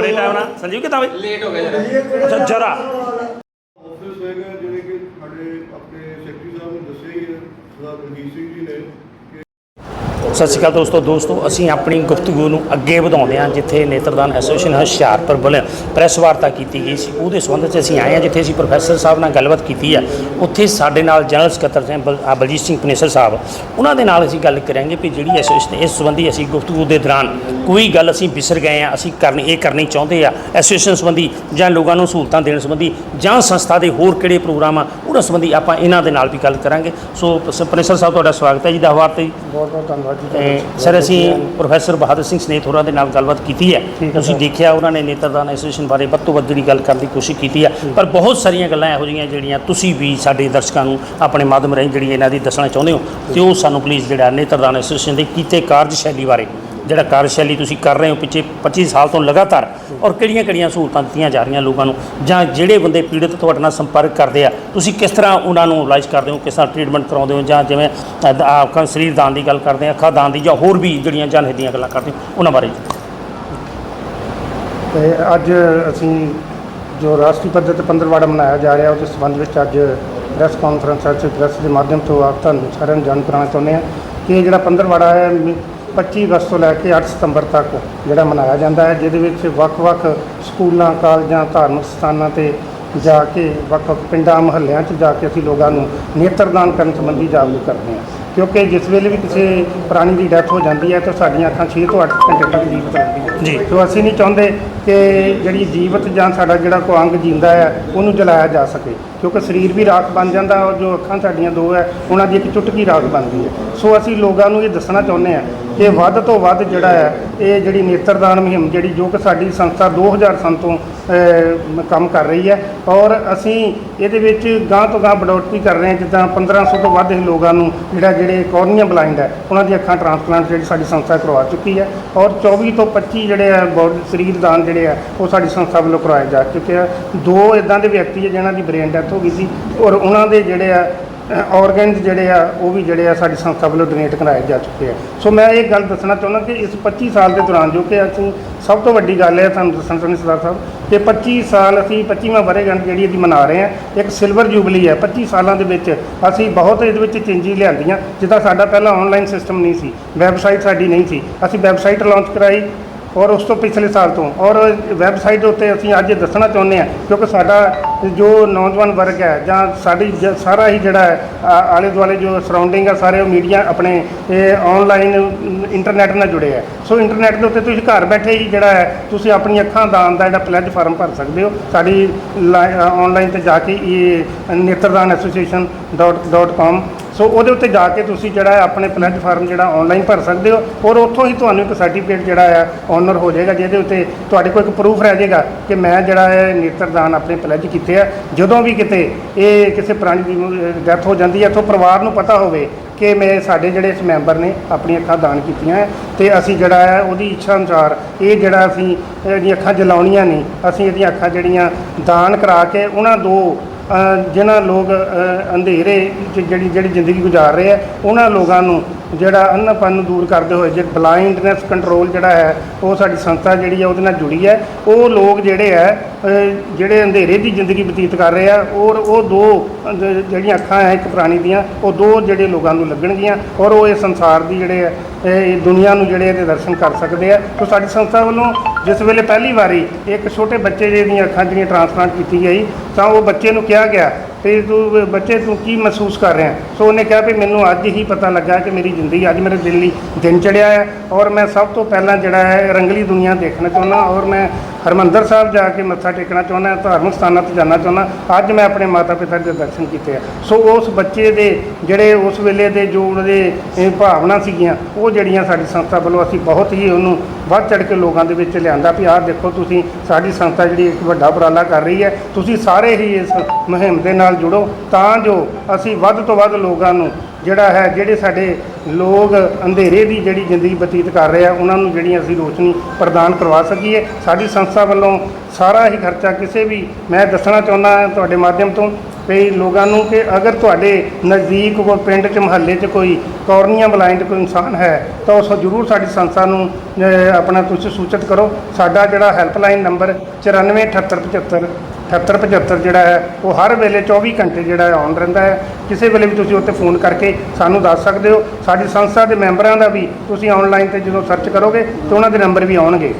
ਬੜੇ ਟਾਈਮ ਨਾਲ। ਸੰਜੀਵ ਕਿਦਾਂ ਬਈ? ਲੇਟ ਹੋ ਗਿਆ ਜਰਾ। ਅੱਛਾ ਜਰਾ। ਆਫਿਸ ਹੈਗਾ ਜਿਹੜੇ ਕਿ ਸਾਡੇ ਆਪਣੇ ਸੈਕਟਰੀ ਸਾਹਿਬ ਨੂੰ ਦੱਸਿਆ ਹੀ ਹੈ ਸਰਦਾਰ ਰਣਜੀਤ ਸਿੰਘ ਜੀ ਨੇ। ਸਤਿ ਸ਼੍ਰੀ ਅਕਾਲ ਦੋਸਤੋ ਦੋਸਤੋ, ਅਸੀਂ ਆਪਣੀ ਗੁਫ਼ਤਗੂ ਨੂੰ ਅੱਗੇ ਵਧਾਉਂਦੇ ਹਾਂ, ਜਿੱਥੇ ਨੇਤਰਦਾਨ ਐਸੋਸੀਏਸ਼ਨ ਹੁਸ਼ਿਆਰਪੁਰ ਵੱਲੋਂ ਪ੍ਰੈਸ ਵਾਰਤਾ ਕੀਤੀ ਗਈ ਸੀ। ਉਹਦੇ ਸੰਬੰਧ 'ਚ ਅਸੀਂ ਆਏ ਹਾਂ, ਜਿੱਥੇ ਅਸੀਂ ਪ੍ਰੋਫੈਸਰ ਸਾਹਿਬ ਨਾਲ ਗੱਲਬਾਤ ਕੀਤੀ ਹੈ। ਉੱਥੇ ਸਾਡੇ ਨਾਲ ਜਨਰਲ ਸਕੱਤਰ ਸਿੰਘ ਬਲ- ਬਲਜੀਤ ਸਿੰਘ ਪਨੇਸਰ ਸਾਹਿਬ, ਉਹਨਾਂ ਦੇ ਨਾਲ ਅਸੀਂ ਗੱਲ ਕਰਾਂਗੇ ਕਿ ਜਿਹੜੀ ਐਸੋਸੀਏਸ਼ਨ, ਇਸ ਸੰਬੰਧੀ ਅਸੀਂ ਗੁਫ਼ਤਗੂ ਦੇ ਦੌਰਾਨ ਕੋਈ ਗੱਲ ਅਸੀਂ ਵਿਸਰ ਗਏ ਹਾਂ, ਅਸੀਂ ਕਰਨੀ, ਇਹ ਕਰਨੀ ਚਾਹੁੰਦੇ ਆ ਐਸੋਸੀਏਸ਼ਨ ਸੰਬੰਧੀ ਜਾਂ ਲੋਕਾਂ ਨੂੰ ਸਹੂਲਤਾਂ ਦੇਣ ਸੰਬੰਧੀ ਜਾਂ ਸੰਸਥਾ ਦੇ ਹੋਰ ਕਿਹੜੇ ਪ੍ਰੋਗਰਾਮ ਆ, ਉਹਨਾਂ ਸੰਬੰਧੀ ਆਪਾਂ ਇਹਨਾਂ ਦੇ ਨਾਲ ਵੀ ਗੱਲ ਕਰਾਂਗੇ। ਸੋ ਪ- ਪਨੇਸਰ ਸਾਹਿਬ, ਤੁਹਾਡਾ ਸਵਾਗਤ ਹੈ ਜੀ ਦਹਵਾਰ ਤੇ ਬਹੁਤ ਬਹੁਤ ਧੰਨਵਾਦ ਤੇ ਸਰ ਅਸੀਂ ਪ੍ਰੋਫੈਸਰ ਬਹਾਦਰ ਸਿੰਘ ਸਨੇਤ ਹੋਰਾਂ ਦੇ ਨਾਲ ਗੱਲਬਾਤ ਕੀਤੀ ਹੈ। ਤੁਸੀਂ। ਦੇਖਿਆ ਉਹਨਾਂ ਨੇ ਨੇਤਰਦਾਨ ਐਸੋਸੀਏਸ਼ਨ ਬਾਰੇ ਵੱਧ ਤੋਂ ਵੱਧ ਜਿਹੜੀ ਗੱਲ ਕਰਨ ਦੀ ਕੋਸ਼ਿਸ਼ ਕੀਤੀ ਹੈ। ਪਰ ਬਹੁਤ ਸਾਰੀਆਂ ਗੱਲਾਂ ਇਹੋ ਜਿਹੀਆਂ ਜਿਹੜੀਆਂ ਤੁਸੀਂ ਵੀ ਸਾਡੇ ਦਰਸ਼ਕਾਂ ਨੂੰ ਆਪਣੇ ਮਾਧਿਅਮ ਰਾਹੀਂ ਜਿਹੜੀ ਇਹਨਾਂ ਦੀ ਦੱਸਣਾ ਚਾਹੁੰਦੇ ਹੋ ਤੇ ਉਹ ਸਾਨੂੰ ਪਲੀਜ਼ ਜਿਹੜਾ ਨੇਤਰਦਾਨ ਐਸੋਸੀਏਸ਼ਨ ਦੇ ਕੀਤੇ ਕਾਰਜਸ਼ੈਲੀ ਬਾਰੇ ਜਿਹੜਾ ਕਾਰਜਸ਼ੈਲੀ ਤੁਸੀਂ ਕਰ ਰਹੇ ਹੋ ਪਿੱਛੇ 25 ਸਾਲ ਤੋਂ ਲਗਾਤਾਰ, ਔਰ ਕਿਹੜੀਆਂ-ਕਿਹੜੀਆਂ ਸਹੂਲਤਾਂ ਦਿੱਤੀਆਂ ਜਾ ਰਹੀਆਂ ਲੋਕਾਂ ਨੂੰ, ਜਾਂ ਜਿਹੜੇ ਬੰਦੇ ਪੀੜਤ ਤੁਹਾਡੇ ਨਾਲ ਸੰਪਰਕ ਕਰਦੇ ਆ, ਤੁਸੀਂ ਕਿਸ ਤਰ੍ਹਾਂ ਉਹਨਾਂ ਨੂੰ ਇਲਾਜ ਕਰਦੇ ਹੋ, ਕਿਸ ਤਰ੍ਹਾਂ ਟ੍ਰੀਟਮੈਂਟ ਕਰਾਉਂਦੇ ਹੋ, ਜਾਂ ਜਿਵੇਂ ਆਪਕਾ ਸਰੀਰ ਦਾਨ ਦੀ ਗੱਲ ਕਰਦੇ ਆ, ਅੱਖਾਂ ਦਾਨ ਦੀ, ਜਾਂ ਹੋਰ ਵੀ ਜਿਹੜੀਆਂ ਜਨਹਿਤ ਦੀਆਂ ਗੱਲਾਂ ਕਰਦੇ ਉਹਨਾਂ ਬਾਰੇ। ਤੇ ਅੱਜ ਅਸੀਂ ਜੋ ਰਾਸ਼ਟਰੀ ਪੱਧਰ ਤੇ ਪੰਦਰਵਾੜਾ ਮਨਾਇਆ ਜਾ ਰਿਹਾ, ਉਹਦੇ ਸੰਬੰਧ ਵਿੱਚ ਅੱਜ ਪ੍ਰੈਸ ਕਾਨਫਰੰਸ ਅੱਜ ਪ੍ਰੈਸ ਦੇ ਮਾਧਿਅਮ ਤੋਂ ਆਪ ਤੁਹਾਨੂੰ ਸਾਰਿਆਂ ਨੂੰ ਜਾਣੂ ਕਰਾਉਣਾ ਚਾਹੁੰਦੇ ਹਾਂ ਕਿ ਇਹ ਜਿਹੜਾ ਪੰਦਰਵਾੜਾ ਹੈ 25 ਅਗਸਤ ਤੋਂ ਲੈ ਕੇ 8 ਸਤੰਬਰ ਤੱਕ ਜਿਹੜਾ ਮਨਾਇਆ ਜਾਂਦਾ ਹੈ ਜਿਹਦੇ ਵਿੱਚ ਵੱਖ-ਵੱਖ ਸਕੂਲਾਂ ਕਾਲਜਾਂ ਧਾਰਮਿਕ ਸਥਾਨਾਂ ਤੇ ਜਾ ਕੇ ਵੱਖ-ਵੱਖ ਪਿੰਡਾਂ ਮੁਹੱਲਿਆਂ 'ਚ ਜਾ ਕੇ ਅਸੀਂ ਲੋਕਾਂ ਨੂੰ ਨੇਤਰਦਾਨ ਕਰਨ ਸੰਬੰਧੀ ਜਾਗਰੂਕ ਕਰਦੇ ਹਾਂ। ਕਿਉਂਕਿ ਜਿਸ ਵੇਲੇ ਵੀ ਕਿਸੇ ਪ੍ਰਾਣੀ ਦੀ ਡੈਥ ਹੋ ਜਾਂਦੀ ਹੈ ਤਾਂ ਸਾਡੀਆਂ ਅੱਖਾਂ 6 ਤੋਂ 8 ਘੰਟੇ ਤੱਕ ਜੀਵਤ ਰਹਿੰਦੀਆਂ ਜੀ। ਸੋ ਅਸੀਂ ਨਹੀਂ ਚਾਹੁੰਦੇ ਕਿ ਜਿਹੜੀ ਜੀਵਤ ਜਾਂ ਸਾਡਾ ਜਿਹੜਾ ਕੋਈ ਅੰਗ ਜਿੰਦਾ ਹੈ ਉਹਨੂੰ ਜਲਾਇਆ ਜਾ ਸਕੇ। ਕਿਉਂਕਿ ਸਰੀਰ ਵੀ ਰਾਖ ਬਣ ਜਾਂਦਾ ਔਰ ਜੋ ਅੱਖਾਂ ਸਾਡੀਆਂ ਦੋ ਹੈ ਉਹਨਾਂ ਦੀ ਇੱਕ ਚੁਟਕੀ ਰਾਖ ਬਣਦੀ ਹੈ। ਸੋ ਅਸੀਂ ਲੋਕਾਂ ਨੂੰ ਇਹ ਦੱਸਣਾ ਚਾਹੁੰਦੇ ਹਾਂ ਕਿ ਵੱਧ ਤੋਂ ਵੱਧ ਜਿਹੜਾ ਹੈ ਇਹ ਜਿਹੜੀ ਨੇਤਰਦਾਨ ਮੁਹਿੰਮ ਜਿਹੜੀ ਜੋ ਕਿ ਸਾਡੀ ਸੰਸਥਾ 2000 ਸਾਲ ਤੋਂ ਅਹ, ਕੰਮ ਕਰ ਰਹੀ ਹੈ ਔਰ ਅਸੀਂ ਇਹਦੇ ਵਿੱਚ ਗਾਂ ਤੋਂ ਗਾਂ ਬੜੋਤਰੀ ਕਰ ਰਹੇ ਹਾਂ ਜਿੱਦਾਂ 1500 ਤੋਂ ਵੱਧ ਅਸੀਂ ਲੋਕਾਂ ਨੂੰ ਜਿਹੜਾ ਜਿਹੜੇ ਕੋਰਨੀਆ ਬਲਾਈਂਡ ਹੈ ਉਹਨਾਂ ਦੀ ਅੱਖਾਂ ਟ੍ਰਾਂਸਪਲਾਂਟ ਜਿਹੜੀ ਸਾਡੀ ਸੰਸਥਾ ਕਰਵਾ ਚੁੱਕੀ ਹੈ ਔਰ 24 ਤੋਂ 25 ਜਿਹੜੇ ਆ ਬੋਡ ਸਰੀਰ ਦਾਨ ਜਿਹੜੇ ਆ ਉਹ ਸਾਡੀ ਸੰਸਥਾ ਵੱਲੋਂ ਕਰਵਾਏ ਜਾ ਚੁੱਕੇ ਆ। ਦੋ ਇਦਾਂ ਦੇ ਵਿਅਕਤੀ ਹੈ ਜਿਨ੍ਹਾਂ ਦੀ ਬ੍ਰੇਨ ਡੈਥ ਹੋ ਗਈ ਸੀ ਔਰ ਉਹਨਾਂ ਦੇ ਜਿਹੜੇ ਆ ਆਰਗਨਸ ਜਿਹੜੇ ਆ, ਉਹ ਵੀ ਜਿਹੜੇ ਆ ਸਾਡੀ ਸੰਸਥਾ ਵੱਲੋਂ ਡੋਨੇਟ ਕਰਾਏ ਜਾ ਚੁੱਕੇ ਆ। ਸੋ ਮੈਂ ਇਹ ਗੱਲ ਦੱਸਣਾ ਚਾਹੁੰਦਾ ਕਿ ਇਸ 25 ਸਾਲ ਦੇ ਦੌਰਾਨ ਜੋ ਕਿ ਅਸੀਂ ਸਭ ਤੋਂ ਵੱਡੀ ਗੱਲ ਹੈ, ਤੁਹਾਨੂੰ ਦੱਸਣਾ ਚਾਹੁੰਦੇ ਸਰਦਾਰ ਸਾਹਿਬ, ਕਿ 25 ਸਾਲ ਅਸੀਂ 25ਵਾਂ ਵਰ੍ਹੇਗੰਢ ਜਿਹੜੀ ਇਹਦੀ ਮਨਾ ਰਹੇ ਹਾਂ, ਇੱਕ ਸਿਲਵਰ ਜੂਬਲੀ ਹੈ। 25 ਸਾਲਾਂ ਦੇ ਵਿੱਚ ਅਸੀਂ ਬਹੁਤ ਇਹਦੇ ਵਿੱਚ ਚੇਂਜਿੰਗ ਲਿਆਂਦੀਆਂ, ਜਿੱਦਾਂ ਸਾਡਾ ਪਹਿਲਾਂ ਆਨਲਾਈਨ ਸਿਸਟਮ ਨਹੀਂ ਸੀ ਵੈਬਸਾਈਟ ਸਾਡੀ ਨਹੀਂ ਸੀ। ਅਸੀਂ ਵੈਬਸਾਈਟ ਲਾਂਚ ਕਰਾਈ ਔਰ ਉਸ ਤੋਂ ਪਿਛਲੇ ਸਾਲ ਤੋਂ, ਔਰ ਵੈਬਸਾਈਟ ਉੱਤੇ ਅਸੀਂ ਅੱਜ ਦੱਸਣਾ ਚਾਹੁੰਦੇ ਹਾਂ, ਕਿਉਂਕਿ ਸਾਡਾ ਜੋ ਨੌਜਵਾਨ ਵਰਗ ਹੈ ਜਾਂ ਸਾਡੀ ਜ- ਸਾਰਾ ਹੀ ਜਿਹੜਾ ਹੈ, ਆ- ਆਲੇ ਦੁਆਲੇ ਜੋ ਸਰਾਊਂਡਿੰਗ ਆ, ਸਾਰੇ ਉਹ ਮੀਡੀਆ ਆਪਣੇ, ਇਹ ਆਨਲਾਈਨ ਇੰਟਰਨੈਟ ਨਾਲ ਜੁੜੇ ਹੈ। ਸੋ ਇੰਟਰਨੈਟ ਦੇ ਉੱਤੇ ਤੁਸੀਂ ਘਰ ਬੈਠੇ ਹੀ ਜਿਹੜਾ ਹੈ, ਤੁਸੀਂ ਆਪਣੀ ਅੱਖਾਂ ਦਾਨ ਦਾ ਜਿਹੜਾ ਪਲੇਜ ਫਾਰਮ ਭਰ ਸਕਦੇ ਹੋ। ਸਾਡੀ ਆਨਲਾਈਨ ਤੇ ਜਾ ਕੇ ਇਹ ਨੇਤਰਦਾਨ ਐਸੋਸੀਏਸ਼ਨ .com ਸੋ ਉਹਦੇ ਉੱਤੇ ਜਾ ਕੇ ਤੁਸੀਂ ਜਿਹੜਾ ਹੈ ਆਪਣੇ ਪਲੇਟਫਾਰਮ ਜਿਹੜਾ ਆਨਲਾਈਨ ਭਰ ਸਕਦੇ ਹੋ ਔਰ ਉੱਥੋਂ ਹੀ ਤੁਹਾਨੂੰ ਇੱਕ ਸਰਟੀਫਿਕੇਟ ਜਿਹੜਾ ਹੈ ਆਨਰ ਹੋ ਜਾਏਗਾ, ਜਿਹਦੇ ਉੱਤੇ ਤੁਹਾਡੇ ਕੋਲ ਇੱਕ ਪ੍ਰੂਫ ਰਹਿ ਜਾਏਗਾ ਕਿ ਮੈਂ ਜਿਹੜਾ ਹੈ ਨੇਤਰਦਾਨ ਆਪਣੇ ਪਲੇਜ ਕੀਤੇ ਆ। ਜਦੋਂ ਵੀ ਕਿਤੇ ਇਹ ਕਿਸੇ ਪ੍ਰਾਣੀ ਦੀ ਡੈਥ ਹੋ ਜਾਂਦੀ ਹੈ ਤਾਂ ਪਰਿਵਾਰ ਨੂੰ ਪਤਾ ਹੋਵੇ ਕਿ ਮੈਂ ਸਾਡੇ ਜਿਹੜੇ ਇਸ ਮੈਂਬਰ ਨੇ ਆਪਣੀ ਅੱਖਾਂ ਦਾਨ ਕੀਤੀਆਂ ਹੈ ਤੇ ਅਸੀਂ ਜਿਹੜਾ ਹੈ ਉਹਦੀ ਇੱਛਾ ਅਨੁਸਾਰ ਇਹ ਜਿਹੜਾ ਅਸੀਂ ਇਹਦੀਆਂ ਅੱਖਾਂ ਜਲਾਉਣੀਆਂ ਨਹੀਂ ਅਸੀਂ ਇਹਦੀਆਂ ਅੱਖਾਂ ਜਿਹੜੀਆਂ ਦਾਨ ਕਰਾ ਕੇ ਉਹਨਾਂ ਦੋ ਜਿਨ੍ਹਾਂ ਲੋਕ ਅ, ਅੰਧੇਰੇ 'ਚ ਜਿਹੜੀ ਜਿਹੜੀ ਜ਼ਿੰਦਗੀ ਗੁਜ਼ਾਰ ਰਹੇ ਆ ਉਹਨਾਂ ਲੋਕਾਂ ਨੂੰ ਜਿਹੜਾ ਅੰਨਪਨ ਨੂੰ ਦੂਰ ਕਰਦੇ ਹੋਏ ਜੇ ਬਲਾਈਂਡਨੈਸ ਕੰਟਰੋਲ ਜਿਹੜਾ ਹੈ ਉਹ ਸਾਡੀ ਸੰਸਥਾ ਜਿਹੜੀ ਹੈ ਉਹਦੇ ਨਾਲ ਜੁੜੀ ਹੈ। ਉਹ ਲੋਕ ਜਿਹੜੇ ਹੈ ਜਿਹੜੇ ਅੰਧੇਰੇ ਦੀ ਜ਼ਿੰਦਗੀ ਬਤੀਤ ਕਰ ਰਹੇ ਆ, ਔਰ ਉਹ ਦੋ ਜਿਹੜੀਆਂ ਅੱਖਾਂ ਹੈ ਇੱਕ ਪ੍ਰਾਣੀ ਦੀਆਂ, ਉਹ ਦੋ ਜਿਹੜੇ ਲੋਕਾਂ ਨੂੰ ਲੱਗਣਗੀਆਂ, ਔਰ ਉਹ ਇਹ ਸੰਸਾਰ ਦੀ ਜਿਹੜੇ ਹੈ ਇਹ ਦੁਨੀਆ ਨੂੰ ਜਿਹੜੇ ਇਹਦੇ ਦਰਸ਼ਨ ਕਰ ਸਕਦੇ ਆ। ਸੋ ਸਾਡੀ ਸੰਸਥਾ ਵੱਲੋਂ ਜਿਸ ਵੇਲੇ ਪਹਿਲੀ ਵਾਰੀ ਇੱਕ ਛੋਟੇ ਬੱਚੇ ਦੇ ਦੀਆਂ ਅੱਖਾਂ ਜਿਹੜੀਆਂ ਟ੍ਰਾਂਸਪਲਾਂਟ ਕੀਤੀ ਗਈ ਤਾਂ ਉਹ ਬੱਚੇ ਨੂੰ ਕਿਹਾ ਗਿਆ ਤੇ ਤੂੰ, ਬੱਚੇ ਤੂੰ ਕੀ ਮਹਿਸੂਸ ਕਰ ਰਿਹਾ? ਸੋ ਉਹਨੇ ਕਿਹਾ ਵੀ ਮੈਨੂੰ ਅੱਜ ਹੀ ਪਤਾ ਲੱਗਾ ਕਿ ਮੇਰੀ ਜ਼ਿੰਦਗੀ ਅੱਜ ਮੇਰੇ ਦਿਲ ਲਈ ਦਿਨ ਚੜਿਆ ਹੈ ਔਰ ਮੈਂ ਸਭ ਤੋਂ ਪਹਿਲਾਂ ਜਿਹੜਾ ਹੈ ਰੰਗਲੀ ਦੁਨੀਆ ਦੇਖਣਾ ਚਾਹੁੰਦਾ, ਔਰ ਮੈਂ ਹਰਮੰਦਰ ਸਾਹਿਬ ਜਾ ਕੇ ਮੱਥਾ ਟੇਕਣਾ ਚਾਹੁੰਦਾ ਧਾਰਮਿਕ ਸਥਾਨਾਂ ਤੇ ਜਾਣਾ ਚਾਹੁੰਦਾ ਅੱਜ ਮੈਂ ਆਪਣੇ ਮਾਤਾ ਪਿਤਾ ਦੇ ਦਰਸ਼ਨ ਕੀਤੇ ਆ। ਸੋ ਉਸ ਬੱਚੇ ਦੇ, ਜਿਹੜੇ ਉਸ ਵੇਲੇ ਦੇ ਜੋ ਉਹਦੇ ਭਾਵਨਾ ਸੀਗੀਆਂ, ਉਹ ਜਿਹੜੀਆਂ ਸਾਡੀ ਸੰਸਥਾ ਵੱਲੋਂ ਅਸੀਂ ਬਹੁਤ ਹੀ ਉਹਨੂੰ ਵੱਧ ਚੜ ਕੇ ਲੋਕਾਂ ਦੇ ਵਿੱਚ ਲਿਆਂਦਾ ਵੀ ਆਹ ਦੇਖੋ ਤੁਸੀਂ, ਸਾਡੀ ਸੰਸਥਾ ਜਿਹੜੀ ਇੱਕ ਵੱਡਾ ਉਪਰਾਲਾ ਕਰ ਰਹੀ ਹੈ, ਤੁਸੀਂ ਸਾਰੇ ਹੀ ਇਸ ਮੁਹਿੰਮ ਦੇ ਨਾਲ ਜੁੜੋ ਤਾਂ ਜੋ ਅਸੀਂ ਵੱਧ ਤੋਂ ਵੱਧ ਲੋਕਾਂ ਨੂੰ ਜਿਹੜਾ ਹੈ, ਜਿਹੜੇ ਸਾਡੇ ਲੋਕ ਅੰਧੇਰੇ ਦੀ ਜਿਹੜੀ ਜ਼ਿੰਦਗੀ ਬਤੀਤ ਕਰ ਰਹੇ ਆ, ਉਹਨਾਂ ਨੂੰ ਜਿਹੜੀਆਂ ਅਸੀਂ ਰੋਸ਼ਨੀ ਪ੍ਰਦਾਨ ਕਰਵਾ ਸਕੀਏ। ਸਾਡੀ ਸੰਸਥਾ ਵੱਲੋਂ ਸਾਰਾ ਹੀ ਖਰਚਾ ਕਿਸੇ ਵੀ, ਮੈਂ ਦੱਸਣਾ ਚਾਹੁੰਦਾ ਤੁਹਾਡੇ ਮਾਧਿਅਮ ਤੋਂ ਵੀ ਲੋਕਾਂ ਨੂੰ ਕਿ ਅਗਰ ਤੁਹਾਡੇ ਨਜ਼ਦੀਕ ਕੋਈ ਪਿੰਡ 'ਚ, ਮਹੱਲੇ 'ਚ ਕੋਈ ਕੋਰਨੀਆ ਬਲਾਈਂਡ ਕੋਈ ਇਨਸਾਨ ਹੈ, ਤਾਂ ਉਸ ਜ਼ਰੂਰ ਸਾਡੀ ਸੰਸਥਾ ਨੂੰ ਆਪਣਾ ਤੁਸੀਂ ਸੂਚਿਤ ਕਰੋ। ਸਾਡਾ ਜਿਹੜਾ ਹੈਲਪਲਾਈਨ ਨੰਬਰ 947875 7875 ਜਿਹੜਾ ਹੈ ਉਹ ਹਰ ਵੇਲੇ 24 ਘੰਟੇ ਜਿਹੜਾ ਹੈ ਔਨ ਰਹਿੰਦਾ ਹੈ। ਕਿਸੇ ਵੇਲੇ ਵੀ ਤੁਸੀਂ ਉੱਤੇ ਫੋਨ ਕਰਕੇ ਸਾਨੂੰ ਦੱਸ ਸਕਦੇ ਹੋ। ਸਾਡੀ ਸੰਸਥਾ ਦੇ ਮੈਂਬਰਾਂ ਦਾ ਵੀ ਤੁਸੀਂ ਆਨਲਾਈਨ ਤੇ ਜਦੋਂ ਸਰਚ ਕਰੋਗੇ ਤੇ ਉਹਨਾਂ ਦੇ ਨੰਬਰ ਵੀ ਆਉਣਗੇ।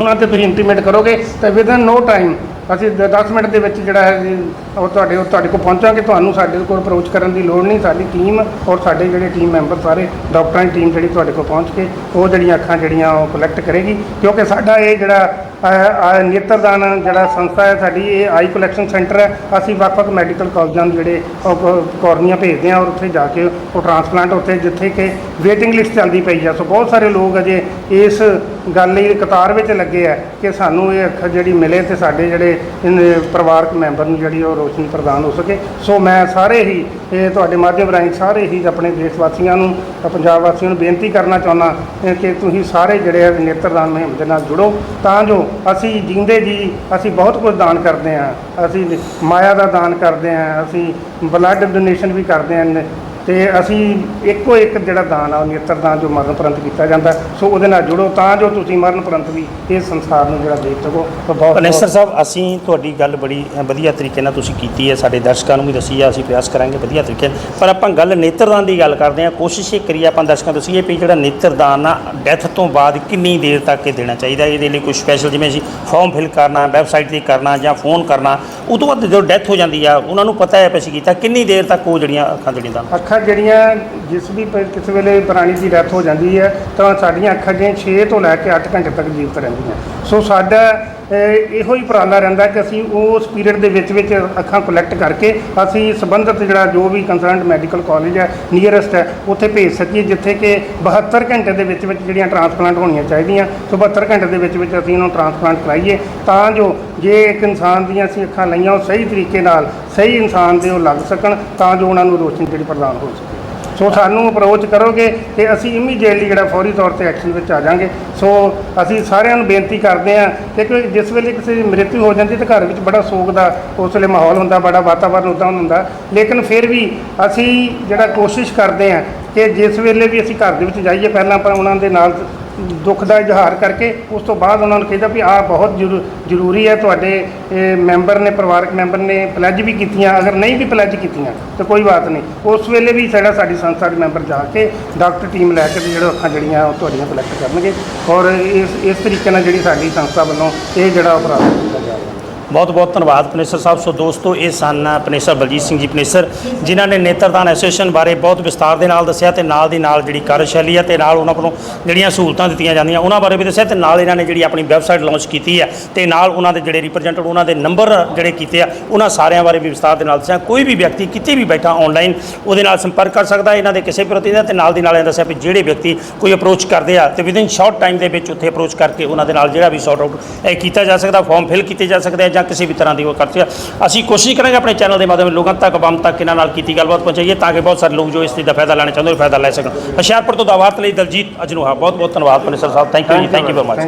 ਉਹਨਾਂ ਤੇ ਤੁਸੀਂ ਇੰਟੀਮੇਟ ਕਰੋਗੇ ਤਾਂ ਵਿਦਨ ਨੋ ਟਾਈਮ ਅਸੀਂ 10 ਮਿੰਟ ਦੇ ਵਿੱਚ ਜਿਹੜਾ ਹੈ ਜੀ, ਉਹ ਤੁਹਾਡੇ ਉਹ ਤੁਹਾਡੇ ਕੋਲ ਪਹੁੰਚਾਂਗੇ। ਤੁਹਾਨੂੰ ਸਾਡੇ ਕੋਲ ਅਪਰੋਚ ਕਰਨ ਦੀ ਲੋੜ ਨਹੀਂ। ਸਾਡੀ ਟੀਮ ਔਰ ਸਾਡੇ ਜਿਹੜੇ ਟੀਮ ਮੈਂਬਰ ਸਾਰੇ ਡਾਕਟਰਾਂ ਦੀ ਟੀਮ ਜਿਹੜੀ ਤੁਹਾਡੇ ਕੋਲ ਪਹੁੰਚ ਕੇ ਉਹ ਜਿਹੜੀਆਂ ਅੱਖਾਂ ਜਿਹੜੀਆਂ ਉਹ ਕਲੈਕਟ ਕਰੇਗੀ। ਕਿਉਂਕਿ ਸਾਡਾ ਇਹ ਜਿਹੜਾ ਨੇਤਰਦਾਨ ਜਿਹੜਾ ਸੰਸਥਾ ਹੈ ਸਾਡੀ, ਇਹ ਆਈ ਕਲੈਕਸ਼ਨ ਸੈਂਟਰ ਹੈ। ਅਸੀਂ ਵੱਖ-ਵੱਖ ਮੈਡੀਕਲ ਕਾਲਜਾਂ ਨੂੰ ਜਿਹੜੇ ਉਹ ਕ- ਭੇਜਦੇ ਹਾਂ ਔਰ ਉੱਥੇ ਜਾ ਕੇ ਉਹ ਟ੍ਰਾਂਸਪਲਾਂਟ ਉੱਥੇ ਜਿੱਥੇ ਕਿ ਵੇਟਿੰਗ ਲਿਸਟ ਚੱਲਦੀ ਪਈ ਆ। ਸੋ ਬਹੁਤ ਸਾਰੇ ਲੋਕ ਅਜੇ ਇਸ ਗੱਲ ਲਈ ਕਤਾਰ ਵਿੱਚ ਲੱਗੇ ਆ ਕਿ ਸਾਨੂੰ ਇਹ ਅੱਖ ਜਿਹੜੀ ਮਿਲੇ ਤੇ ਸਾਡੇ ਜਿਹੜੇ ਪਰਿਵਾਰਕ ਮੈਂਬਰ ਨੂੰ ਜਿਹੜੀ ਉਹ ਰੋਸ਼ਨੀ ਪ੍ਰਦਾਨ ਹੋ ਸਕੇ। ਸੋ ਮੈਂ ਸਾਰੇ ਹੀ ਇਹ ਤੁਹਾਡੇ ਮਾਧਿਅਮ ਰਾਹੀਂ ਸਾਰੇ ਹੀ ਆਪਣੇ ਦੇਸ਼ ਵਾਸੀਆਂ ਨੂੰ ਅ, ਪੰਜਾਬ ਵਾਸੀਆਂ ਨੂੰ ਬੇਨਤੀ ਕਰਨਾ ਚਾਹੁੰਦਾ ਕਿ ਤੁਸੀਂ ਸਾਰੇ ਜਿਹੜੇ ਆ ਨੇਤਰਦਾਨ ਮੁਹਿੰਮ ਦੇ ਨਾਲ ਜੁੜੋ ਤਾਂ ਜੋ ਅਸੀਂ ਜਿੰਦੇ ਜੀ ਅਸੀਂ ਬਹੁਤ ਕੁਝ ਦਾਨ ਕਰਦੇ ਹਾਂ ਅਸੀਂ ਮਾਇਆ ਦਾ ਦਾਨ ਕਰਦੇ ਹਾਂ ਅਸੀਂ ਬਲੱਡ ਡੋਨੇਸ਼ਨ ਵੀ ਕਰਦੇ ਹਾਂ ਤੇ ਅਸੀਂ ਇੱਕੋ ਇੱਕ ਜਿਹੜਾ ਦਾਨ ਆ ਉਹ ਨੇਤਰ ਦਾਨ ਜੋ ਮਰਨ ਉਪਰੰਤ ਕੀਤਾ ਜਾਂਦਾ। ਸੋ ਉਹਦੇ ਨਾਲ ਜੁੜੋ ਤਾਂ ਜੋ ਤੁਸੀਂ ਮਰਨ ਉਪਰੰਤ ਵੀ ਇਸ ਸੰਸਾਰ ਨੂੰ ਜਿਹੜਾ ਦੇਖ ਸਕੋ। ਤਾਂ ਬਹੁਤ ਕਨੇਸਰ ਸਾਹਿਬ ਅਸੀਂ ਤੁਹਾਡੀ ਗੱਲ ਬੜੀ ਵਧੀਆ ਤਰੀਕੇ ਨਾਲ ਤੁਸੀਂ ਕੀਤੀ ਹੈ। ਸਾਡੇ ਦਰਸ਼ਕਾਂ ਨੂੰ ਵੀ ਦੱਸੀ ਆ ਅਸੀਂ ਪ੍ਰਯਾਸ ਕਰਾਂਗੇ ਵਧੀਆ ਤਰੀਕੇ ਪਰ ਆਪਾਂ ਗੱਲ ਨੇਤਰਦਾਨ ਦੀ ਗੱਲ ਕਰਦੇ ਹਾਂ। ਕੋਸ਼ਿਸ਼ ਇਹ ਕਰੀਏ ਆਪਾਂ ਦਰਸ਼ਕਾਂ ਨੂੰ ਦੱਸੀਏ ਵੀ ਜਿਹੜਾ ਨੇਤਰਦਾਨ ਆ ਡੈਥ ਤੋਂ ਬਾਅਦ ਕਿੰਨੀ ਦੇਰ ਤੱਕ ਇਹ ਦੇਣਾ ਚਾਹੀਦਾ। ਇਹਦੇ ਲਈ ਕੋਈ ਸਪੈਸ਼ਲ ਜਿਵੇਂ ਅਸੀਂ ਫਾਰਮ ਫਿਲ ਕਰਨਾ ਵੈਬਸਾਈਟ ਤੇ ਕਰਨਾ ਜਾਂ ਫੋਨ ਕਰਨਾ ਤੋਂ ਬਾਅਦ ਜਦੋਂ ਡੈਥ ਹੋ ਜਾਂਦੀ ਆ ਉਹਨਾਂ ਨੂੰ ਪਤਾ ਹੈ ਅਸੀਂ ਕੀਤਾ ਕਿੰਨੀ ਦੇਰ ਤੱਕ ਉਹ ਜਿਹੜੀਆਂ ਅੱਖਾਂ ਜਿਹੜੀਆਂ ਦਾਨ ਅੱਖਾਂ ਜਿਹੜੀਆਂ ਜਿਸ ਵੀ ਪ- ਕਿਸੇ ਵੇਲੇ ਪ੍ਰਾਣੀ ਦੀ ਡੈਥ ਹੋ ਜਾਂਦੀ ਹੈ, ਤਾਂ ਸਾਡੀਆਂ ਅੱਖਾਂ ਜਿਹੜੀਆਂ 6 ਤੋਂ ਲੈ ਕੇ 8 ਘੰਟੇ ਤੱਕ ਜੀਵਤ ਰਹਿੰਦੀਆਂ। ਸੋ ਸਾਡਾ ਅਹ, ਇਹੋ ਹੀ ਉਪਰਾਲਾ ਰਹਿੰਦਾ ਕਿ ਅਸੀਂ ਉਸ ਪੀਰੀਅਡ ਦੇ ਵਿੱਚ ਵਿੱਚ ਅੱਖਾਂ ਕਲੈਕਟ ਕਰਕੇ ਅਸੀਂ ਸੰਬੰਧਿਤ ਜਿਹੜਾ ਜੋ ਵੀ ਕੰਸਰਨਡ ਮੈਡੀਕਲ ਕਾਲਜ ਹੈ ਨੀਅਰੈਸਟ ਹੈ ਉੱਥੇ ਭੇਜ ਸਕੀਏ ਜਿੱਥੇ ਕਿ 72 ਘੰਟੇ ਦੇ ਵਿੱਚ ਵਿੱਚ ਜਿਹੜੀਆਂ ਟ੍ਰਾਂਸਪਲਾਂਟ ਹੋਣੀਆਂ ਚਾਹੀਦੀਆਂ। ਸੋ 72 ਘੰਟੇ ਦੇ ਵਿੱਚ ਵਿੱਚ ਅਸੀਂ ਉਹਨੂੰ ਟ੍ਰਾਂਸਪਲਾਂਟ ਕਰਾਈਏ ਤਾਂ ਜੋ ਜੇ ਇੱਕ ਇਨਸਾਨ ਦੀਆਂ ਅਸੀਂ ਅੱਖਾਂ ਲਈਆਂ ਉਹ ਸਹੀ ਤਰੀਕੇ ਨਾਲ ਸਹੀ ਇਨਸਾਨ ਦੇ ਉਹ ਲੱਗ ਸਕਣ ਤਾਂ ਜੋ ਉਹਨਾਂ ਨੂੰ ਰੋਸ਼ਨੀ ਜਿਹੜੀ ਪ੍ਰਦਾਨ ਹੋ ਸਕੇ। ਸੋ ਸਾਨੂੰ ਅਪਰੋਚ ਕਰੋਗੇ ਤੇ ਅਸੀਂ ਇਮੀਡੀਏਟਲੀ ਜਿਹੜਾ ਫੌਰੀ ਤੌਰ ਤੇ ਐਕਸ਼ਨ ਵਿੱਚ ਆ ਜਾਾਂਗੇ। ਸੋ ਅਸੀਂ ਸਾਰਿਆਂ ਨੂੰ ਬੇਨਤੀ ਕਰਦੇ ਹਾਂ ਕਿ ਕੋਈ ਜਿਸ ਵੇਲੇ ਕਿਸੇ ਦੀ ਮ੍ਰਿਤੂ ਹੋ ਜਾਂਦੀ ਤਾਂ ਘਰ ਵਿੱਚ ਬੜਾ ਸੋਗ ਦਾ, ਉਸ ਵੇਲੇ ਮਾਹੌਲ ਹੁੰਦਾ, ਬੜਾ ਵਾਤਾਵਰਨ ਉਦਾਂ ਹੁੰਦਾ। ਲੇਕਿਨ ਫਿਰ ਵੀ ਅਸੀਂ ਜਿਹੜਾ ਕੋਸ਼ਿਸ਼ ਕਰਦੇ ਹਾਂ ਕਿ ਜਿਸ ਵੇਲੇ ਵੀ ਅਸੀਂ ਘਰ ਦੇ ਵਿੱਚ ਜਾਈਏ, ਪਹਿਲਾਂ ਆਪਾਂ ਉਹਨਾਂ ਦੇ ਨਾਲ ਦੁੱਖ ਦਾ ਇਜ਼ਹਾਰ ਕਰਕੇ ਉਸ ਤੋਂ ਬਾਅਦ ਉਹਨਾਂ ਨੂੰ ਕਹਿੰਦਾ ਵੀ ਆਹ ਬਹੁਤ ਜ਼ਰੂ- ਜ਼ਰੂਰੀ ਹੈ, ਤੁਹਾਡੇ, ਇਹ ਮੈਂਬਰ ਨੇ, ਪਰਿਵਾਰਕ ਮੈਂਬਰ ਨੇ ਪਲੈਜ ਵੀ ਕੀਤੀਆਂ, ਅਗਰ ਨਹੀਂ ਵੀ ਪਲੈਜ ਕੀਤੀਆਂ, ਤਾਂ ਕੋਈ ਬਾਤ ਨਹੀਂ। ਉਸ ਵੇਲੇ ਵੀ ਸਾਡਾ, ਸਾਡੀ ਸੰਸਥਾ ਦੇ ਮੈਂਬਰ ਜਾ ਕੇ ਡਾਕਟਰ ਟੀਮ ਲੈ ਕੇ ਤੇ ਜਿਹੜੇ ਅੱਖਾਂ ਜਿਹੜੀਆਂ ਉਹ ਤੁਹਾਡੀਆਂ ਕਲੈਕਟ ਕਰਨਗੇ ਔਰ ਇਸ ਇਸ ਤਰੀਕੇ ਨਾਲ ਜਿਹੜੀ ਸਾਡੀ ਸੰਸਥਾ ਵੱਲੋਂ ਇਹ ਜਿਹੜਾ ਉਪਰਾਲਾ ਕੀਤਾ ਜਾ ਰਿਹਾ। ਬਹੁਤ ਬਹੁਤ ਧੰਨਵਾਦ ਪਨੇਸਰ ਸਾਹਿਬ। ਸੋ ਦੋਸਤੋ, ਇਹ ਸਨ ਪਨੇਸਰ ਬਲਜੀਤ ਸਿੰਘ ਜੀ। ਪਨੇਸਰ ਜਿਨ੍ਹਾਂ ਨੇ ਨੇਤਰਦਾਨ ਐਸੋਸੀਏਸ਼ਨ ਬਾਰੇ ਬਹੁਤ ਵਿਸਤਾਰ ਦੇ ਨਾਲ ਦੱਸਿਆ ਤੇ ਨਾਲ ਦੀ ਨਾਲ ਜਿਹੜੀ ਕਾਰਜਸ਼ੈਲੀ ਹੈ ਤੇ ਨਾਲ ਉਹਨਾਂ ਵੱਲੋਂ ਜਿਹੜੀਆਂ ਸਹੂਲਤਾਂ ਦਿੱਤੀਆਂ ਜਾਂਦੀਆਂ, ਉਹਨਾਂ ਬਾਰੇ ਵੀ ਦੱਸਿਆ ਤੇ ਨਾਲ ਇਹਨਾਂ ਨੇ ਜਿਹੜੀ ਆਪਣੀ ਵੈਬਸਾਈਟ ਲਾਂਚ ਕੀਤੀ ਹੈ ਤੇ ਨਾਲ ਉਹਨਾਂ ਦੇ ਜਿਹੜੇ ਰਿਪਰੈਜ਼ੈਂਟੇਟਿਵ ਉਹਨਾਂ ਦੇ ਨੰਬਰ ਜਿਹੜੇ ਕੀਤੇ ਆ, ਉਹਨਾਂ ਸਾਰਿਆਂ ਬਾਰੇ ਵੀ ਵਿਸਤਾਰ ਦੇ ਨਾਲ ਦੱਸਿਆ। ਕੋਈ ਵੀ ਵਿਅਕਤੀ ਕਿਤੇ ਵੀ ਬੈਠਾ ਆਨਲਾਈਨ ਉਹਦੇ ਨਾਲ ਸੰਪਰਕ ਕਰ ਸਕਦਾ ਇਹਨਾਂ ਦੇ ਕਿਸੇ ਪ੍ਰਤੀ ਦਾ ਤੇ ਨਾਲ ਦੀ ਨਾਲ ਇਹ ਦੱਸਿਆ ਵੀ ਜਿਹੜੇ ਵਿਅਕਤੀ ਕੋਈ ਅਪਰੋਚ ਕਰਦੇ ਆ ਤੇ ਵਿਦਿਨ ਸ਼ਾਰਟ ਟਾਈਮ ਦੇ ਵਿੱਚ ਉੱਥੇ ਅਪਰੋਚ ਕਰਕੇ ਉਹਨਾਂ ਦੇ ਨਾਲ ਜਿਹੜਾ ਵੀ ਸੌਟ ਆਊਟ ਇਹ ਕੀਤਾ ਜਾ ਸਕਦਾ ਫਾਰਮ ਫਿਲ ਕੀਤੇ ਜਾ ਸਕਦੇ ਜਾਂ ਕਿਸੇ ਵੀ ਤਰ੍ਹਾਂ ਦੀ ਉਹ ਕਰਦੇ ਆ। ਅਸੀਂ ਕੋਸ਼ਿਸ਼ ਕਰਾਂਗੇ ਆਪਣੇ ਚੈਨਲ ਦੇ ਮਾਧਿਅਮ ਲੋਕਾਂ ਤੱਕ ਬੰਮ ਤੱਕ ਇਹਨਾਂ ਨਾਲ ਕੀਤੀ ਗੱਲਬਾਤ ਪਹੁੰਚਾਈਏ ਤਾਂ ਕਿ ਬਹੁਤ ਸਾਰੇ ਲੋਕ ਜੋ ਇਸ ਦਾ ਫਾਇਦਾ ਲੈਣਾ ਚਾਹੁੰਦੇ ਹੋ ਫਾਇਦਾ ਲੈ ਸਕਣ। ਹੁਸ਼ਿਆਰਪੁਰ ਤੋਂ ਦਾਵਾਤ ਲਈ ਦਲਜੀਤ ਅਜਨੂਹਾ ਬਹੁਤ ਬਹੁਤ ਧੰਨਵਾਦ, Panesar Sahib. Thank you ji thank you very much